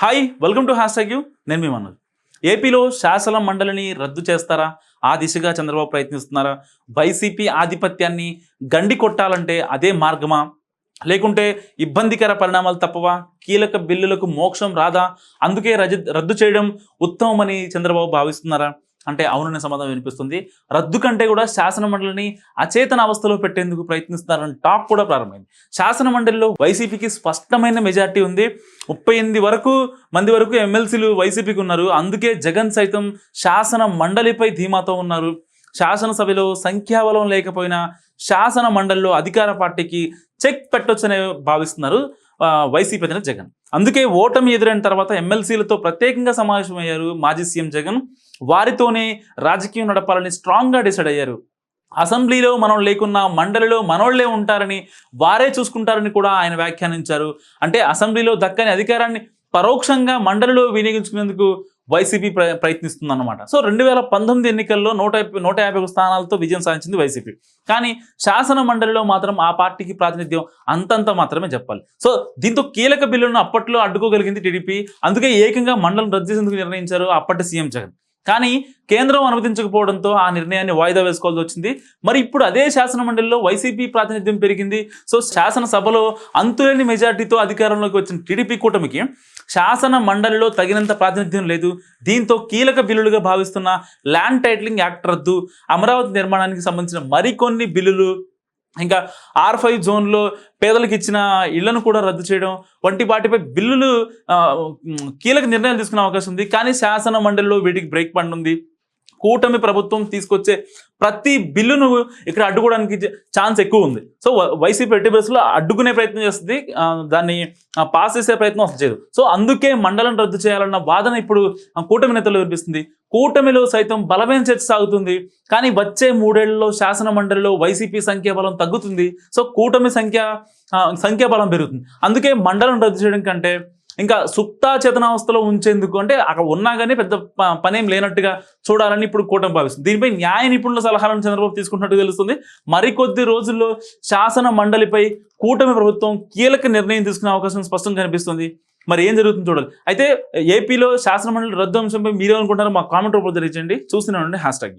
Hi welcome to hash you. నేను మీ మనోజ్. ఏపీలో శాసన మండలిని రద్దు చేస్తారా? ఆ దిశగా చంద్రబాబు ప్రయత్నిస్తున్నారా? వైసీపీ ఆధిపత్యాన్ని గండి కొట్టాలంటే అదే మార్గమా? లేకుంటే ఇబ్బందికర పరిణామాలు తప్పవా? కీలక బిల్లులకు మోక్షం రాదా? అందుకే రజ రద్దు చేయడం ఉత్తమమని చంద్రబాబు భావిస్తున్నారా? అంటే అవుననే సమాధానం వినిపిస్తుంది. రద్దు కంటే కూడా శాసన మండలిని అచేతన అవస్థలో పెట్టేందుకు ప్రయత్నిస్తున్నారని టాక్ కూడా ప్రారంభమైంది. శాసన మండలిలో వైసీపీకి స్పష్టమైన మెజార్టీ ఉంది. ముప్పై ఎనిమిది వరకు మంది వరకు ఎమ్మెల్సీలు వైసీపీకి ఉన్నారు. అందుకే జగన్ సైతం శాసన మండలిపై ధీమాతో ఉన్నారు. శాసనసభలో సంఖ్యాబలం లేకపోయినా శాసన మండలిలో అధికార పార్టీకి చెక్ పెట్టొచ్చని భావిస్తున్నారు వైసీపీ అధినేత జగన్. అందుకే ఓటమి ఎదురైన తర్వాత ఎమ్మెల్సీలతో ప్రత్యేకంగా సమావేశమయ్యారు మాజీ సీఎం జగన్. వారితోనే రాజకీయం నడపాలని స్ట్రాంగ్గా డిసైడ్ అయ్యారు. అసెంబ్లీలో మనం లేకున్నా మండలిలో మనోళ్ళే ఉంటారని వారే చూసుకుంటారని కూడా ఆయన వ్యాఖ్యానించారు. అంటే అసెంబ్లీలో దక్కని అధికారాన్ని పరోక్షంగా మండలిలో వినియోగించుకునేందుకు వైసీపీ ప్ర ప్రయత్నిస్తుంది అనమాట సో రెండు వేల పంతొమ్మిది ఎన్నికల్లో నూట యాభై- నూట యాభై ఒక స్థానాలతో విజయం సాధించింది వైసీపీ. కానీ శాసన మండలిలో మాత్రం ఆ పార్టీకి ప్రాతినిధ్యం అంతంత మాత్రమే చెప్పాలి. సో దీంతో కీలక బిల్లును అప్పట్లో అడ్డుకోగలిగింది టీడీపీ. అందుకే ఏకంగా మండలం రద్దు చేసేందుకు నిర్ణయించారు అప్పటి సీఎం జగన్. కానీ కేంద్రం అనుమతించకపోవడంతో ఆ నిర్ణయాన్ని వాయిదా వేసుకోవాల్సి వచ్చింది. మరి ఇప్పుడు అదే శాసన మండలిలో వైసీపీ ప్రాతినిధ్యం పెరిగింది. సో శాసనసభలో అంతులేని మెజార్టీతో అధికారంలోకి వచ్చిన టీడీపీ కూటమికి శాసన మండలిలో తగినంత ప్రాతినిధ్యం లేదు. దీంతో కీలక బిల్లులుగా భావిస్తున్న ల్యాండ్ టైటిలింగ్ యాక్ట్ రద్దు అమరావతి నిర్మాణానికి సంబంధించిన మరికొన్ని బిల్లులు ఇంకా ఆర్ ఫైవ్ జోన్లో పేదలకు ఇచ్చిన ఇళ్ళను కూడా రద్దు చేయడం వంటి వాటిపై బిల్లులు కీలక నిర్ణయాలు తీసుకునే అవకాశం ఉంది. కానీ శాసన మండలిలో వీటికి బ్రేక్ పడుతుంది కూటమి ప్రభుత్వం తీసుకొచ్చే ప్రతి బిల్లును ఇక్కడ అడ్డుకోవడానికి ఛాన్స్ ఎక్కువ ఉంది. సో వైసీపీ ఎట్టి బస్సులో అడ్డుకునే ప్రయత్నం చేస్తుంది. దాన్ని పాస్ చేసే ప్రయత్నం అసలు చేయదు. సో అందుకే మండలం రద్దు చేయాలన్న వాదన ఇప్పుడు కూటమి నేతలు వినిపిస్తుంది. కూటమిలో సైతం బలమైన చర్చ సాగుతుంది. కానీ వచ్చే మూడేళ్ళలో శాసన మండలిలో వైసీపీ సంఖ్యాబలం తగ్గుతుంది. సో కూటమి సంఖ్య సంఖ్యాబలం పెరుగుతుంది. అందుకే మండలం రద్దు చేయడం కంటే ఇంకా సుప్తా చేతనావస్థలో ఉంచేందుకు అంటే అక్కడ ఉన్నా కానీ పెద్ద ప- పనేం లేనట్టుగా చూడాలని ఇప్పుడు కూటమి భావిస్తుంది. దీనిపై న్యాయ నిపుణుల సలహాలను చంద్రబాబు తీసుకుంటున్నట్టు తెలుస్తుంది. మరికొద్ది రోజుల్లో శాసన మండలిపై కూటమి ప్రభుత్వం కీలక నిర్ణయం తీసుకునే అవకాశం స్పష్టంగా కనిపిస్తుంది. మరి ఏం జరుగుతుంది చూడాలి. అయితే ఏపీలో శాసన మండలి రద్దు అంశంపై మీరేమనుకుంటారో మా కామెంట్ రూపంలో తెలియజేయండి చూస్తూనే హ్యాష్ ట్యాగ్